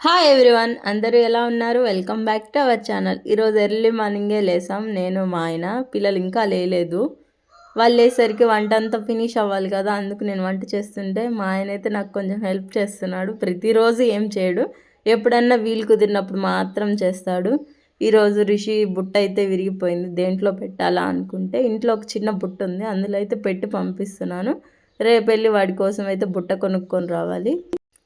Hi everyone అందరూ ఎలా ఉన్నారు? Welcome back to our channel ఈరోజు ఎర్లీ మార్నింగే లేసాం. నేను మా ఆయన పిల్లలు ఇంకా లేలేదు. వాళ్ళు లేసరికి వంట అంతా ఫినిష్ అవ్వాలి కదా అందుకు నేను వంట చేస్తుంటే మా ఆయన అయితే నాకు కొంచెం హెల్ప్ చేస్తున్నాడు. ప్రతిరోజు ఏం చేయడు. ఎప్పుడన్నా వీలు కుదిరినప్పుడు మాత్రం చేస్తాడు. ఈరోజు రిషి బుట్ట అయితే విరిగిపోయింది. దేంట్లో పెట్టాలా అనుకుంటే ఇంట్లో ఒక చిన్న బుట్ట ఉంది. అందులో అయితే పెట్టి పంపిస్తున్నాను. రేపు వెళ్ళి వాడి కోసం అయితే బుట్ట కొనుక్కొని రావాలి.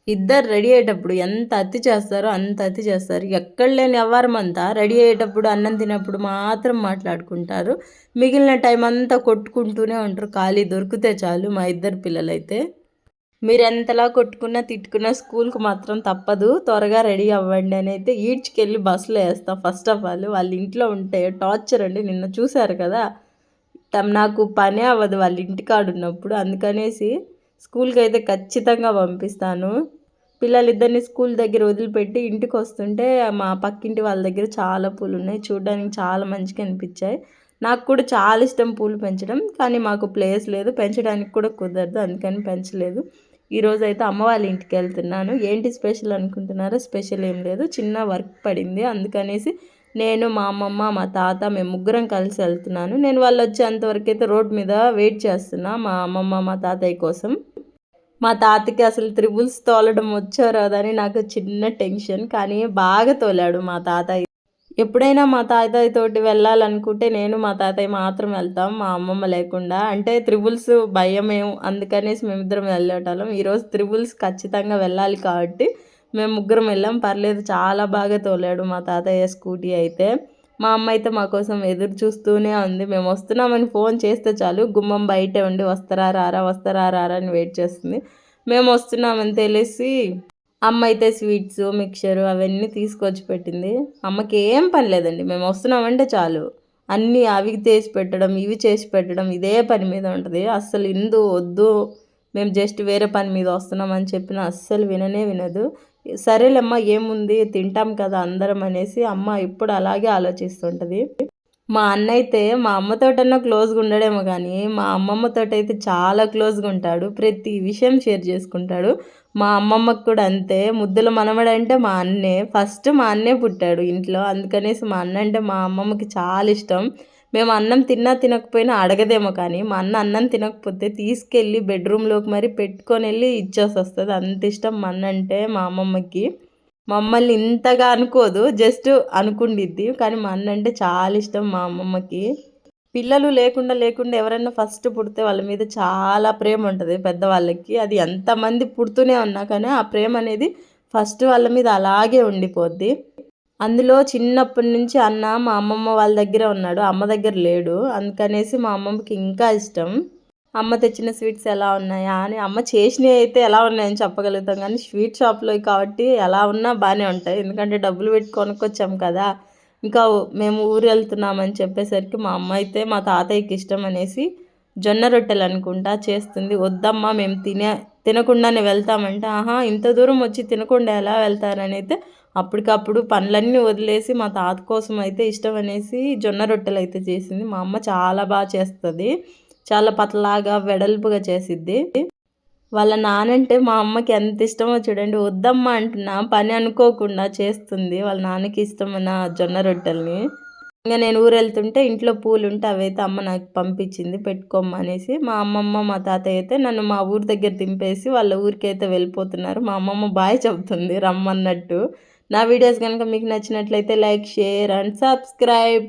ఇద్దరు రెడీ అయ్యేటప్పుడు ఎంత అతి చేస్తారో అంత అతి చేస్తారు. ఎక్కడ లేని అంతా రెడీ అయ్యేటప్పుడు అన్నం తినప్పుడు మాత్రం మాట్లాడుకుంటారు. మిగిలిన టైం అంతా కొట్టుకుంటూనే ఉంటారు. ఖాళీ దొరికితే చాలు మా ఇద్దరు పిల్లలైతే. మీరు ఎంతలా కొట్టుకున్నా తిట్టుకున్నా స్కూల్కి మాత్రం తప్పదు. త్వరగా రెడీ అవ్వండి అని అయితే ఈడ్చుకెళ్ళి బస్సులో వేస్తాం. ఫస్ట్ ఆఫ్ ఆల్ వాళ్ళ ఇంట్లో ఉంటే టార్చర్ అండి. నిన్న చూశారు కదా? నాకు పనే అవ్వదు వాళ్ళ ఇంటికాడు ఉన్నప్పుడు అందుకనేసి స్కూల్కి అయితే ఖచ్చితంగా పంపిస్తాను. పిల్లలిద్దరిని స్కూల్ దగ్గర వదిలిపెట్టి ఇంటికి వస్తుంటే మా పక్కింటి వాళ్ళ దగ్గర చాలా పూలు ఉన్నాయి చూడడానికి చాలా మంచిగా అనిపించాయి. నాకు కూడా చాలా ఇష్టం పూలు పెంచడం. కానీ మాకు ప్లేస్ లేదు. పెంచడానికి కూడా కుదరదు. అందుకని పెంచలేదు. ఈరోజు అయితే అమ్మ వాళ్ళ ఇంటికి వెళ్తున్నాను. ఏంటి స్పెషల్ అనుకుంటున్నారో? స్పెషల్ ఏం లేదు. చిన్న వర్క్ పడింది. అందుకనేసి నేను మా అమ్మమ్మ మా తాత మేము ముగ్గురం కలిసి వెళ్తున్నాను. నేను వాళ్ళు వచ్చేంతవరకు అయితే రోడ్ మీద వెయిట్ చేస్తున్నా మా అమ్మమ్మ మా తాతయ్య కోసం. మా తాతకి అసలు త్రిబుల్స్ తోలడం వచ్చో రాదని నాకు చిన్న టెన్షన్ కానీ బాగా తోలాడు మా తాతయ్య. ఎప్పుడైనా మా తాతయ్య తోటి వెళ్ళాలనుకుంటే నేను మా తాతయ్య మాత్రం వెళ్తాం మా అమ్మమ్మ లేకుండా. అంటే త్రిబుల్స్ భయమేం అందుకనేసి మేమిద్దరం వెళ్ళేటోళ్ళం. ఈరోజు త్రిబుల్స్ ఖచ్చితంగా వెళ్ళాలి కాబట్టి మేము ముగ్గురం వెళ్ళాం. పర్లేదు చాలా బాగా తోలాడు మా తాతయ్య స్కూటీ అయితే. మా అమ్మ అయితే మా కోసం ఎదురు చూస్తూనే ఉంది. మేము వస్తున్నామని ఫోన్ చేస్తే చాలు గుమ్మం బయటే ఉండి వస్తారా రారా వస్తారా రారా అని వెయిట్ చేస్తుంది. మేము వస్తున్నామని తెలిసి అమ్మ అయితే స్వీట్స్ మిక్చర్ అవన్నీ తీసుకొచ్చి పెట్టింది. అమ్మకి ఏం పని లేదండి. మేము వస్తున్నామంటే చాలు. అన్నీ అవి చేసి పెట్టడం ఇవి చేసి పెట్టడం ఇదే పని మీద ఉంటుంది. అస్సలు ఇందు వద్దు. మేము జస్ట్ వేరే పని మీద వస్తున్నామని చెప్పిన అస్సలు విననే వినదు. సరేలేమ్మా ఏముంది? తింటాం కదా అందరం అనేసి అమ్మ ఇప్పుడు అలాగే ఆలోచిస్తుంటుంది. మా అన్న అయితే మా అమ్మతోటన్నా క్లోజ్గా ఉండడేమో కానీ మా అమ్మమ్మతోటి అయితే చాలా క్లోజ్గా ఉంటాడు. ప్రతి విషయం షేర్ చేసుకుంటాడు. మా అమ్మమ్మకు కూడా అంతే. ముద్దుల మనవడంటే మా అన్నే. ఫస్ట్ మా అన్నే పుట్టాడు ఇంట్లో. అందుకనేసి మా అన్న అంటే మా అమ్మమ్మకి చాలా ఇష్టం. మేము అన్నం తిన్నా తినకపోయినా అడగదేమో కానీ మా అన్న అన్నం తినకపోతే తీసుకెళ్ళి బెడ్రూమ్లోకి మరి పెట్టుకొని వెళ్ళి ఇచ్చేసి వస్తుంది అంత ఇష్టం మా అన్న అంటే మా అమ్మమ్మకి. మమ్మల్ని ఇంతగా అనుకోదు జస్ట్ అనుకుండిద్ది. కానీ మా అన్న అంటే చాలా ఇష్టం మా అమ్మమ్మకి. పిల్లలు లేకుండా లేకుండా ఎవరైనా ఫస్ట్ పుడితే వాళ్ళ మీద చాలా ప్రేమ ఉంటుంది పెద్దవాళ్ళకి. అది ఎంతమంది పుడుతూనే ఉన్నా కానీ ఆ ప్రేమ అనేది ఫస్ట్ వాళ్ళ మీద అలాగే ఉండిపోద్ది. అందులో చిన్నప్పటి నుంచి అన్న మా అమ్మమ్మ వాళ్ళ దగ్గర ఉన్నాడు. అమ్మ దగ్గర లేడు. అందుకనేసి మా అమ్మమ్మకి ఇంకా ఇష్టం. అమ్మ తెచ్చిన స్వీట్స్ ఎలా ఉన్నాయా అని అమ్మ చేసినవి అయితే ఎలా ఉన్నాయని చెప్పగలుగుతాం. కానీ స్వీట్ షాప్లో కాబట్టి ఎలా ఉన్నా బాగానే ఉంటాయి. ఎందుకంటే డబ్బులు పెట్టి కొనుక్కొచ్చాం కదా. ఇంకా మేము ఊరు వెళ్తున్నామని చెప్పేసరికి మా అమ్మ అయితే మా తాతయ్యకి ఇష్టం అనేసి జొన్న రొట్టెలు అనుకుంటా చేస్తుంది. వద్దమ్మా మేము తినే తినకుండానే వెళ్తామంటే ఆహా ఇంత దూరం వచ్చి తినకుండా ఎలా వెళ్తారని అయితే అప్పటికప్పుడు పనులన్నీ వదిలేసి మా తాత కోసం అయితే ఇష్టం అనేసి జొన్న రొట్టెలు అయితే చేసింది. మా అమ్మ చాలా బాగా చేస్తుంది. చాలా పతలాగా వెడల్పుగా చేసిద్ది. వాళ్ళ నానంటే మా అమ్మకి ఎంత ఇష్టమో చూడండి. వద్దమ్మా అంటున్నా. పని అనుకోకుండా చేస్తుంది. వాళ్ళ నాన్నకి ఇష్టమైన జొన్న రొట్టెల్ని. ఇంకా నేను ఊరు వెళ్తుంటే ఇంట్లో పూలు ఉంటే అవైతే అమ్మ నాకు పంపించింది. పెట్టుకోమనేసి మా అమ్మమ్మ మా తాతయ్య అయితే నన్ను మా ఊరి దగ్గర దింపేసి వాళ్ళ ఊరికి అయితే వెళ్ళిపోతున్నారు. మా అమ్మమ్మ బాయ్ చెబుతుంది రమ్మన్నట్టు. నా వీడియోస్ కనుక మీకు నచ్చినట్లయితే లైక్ షేర్ అండ్ సబ్స్క్రైబ్.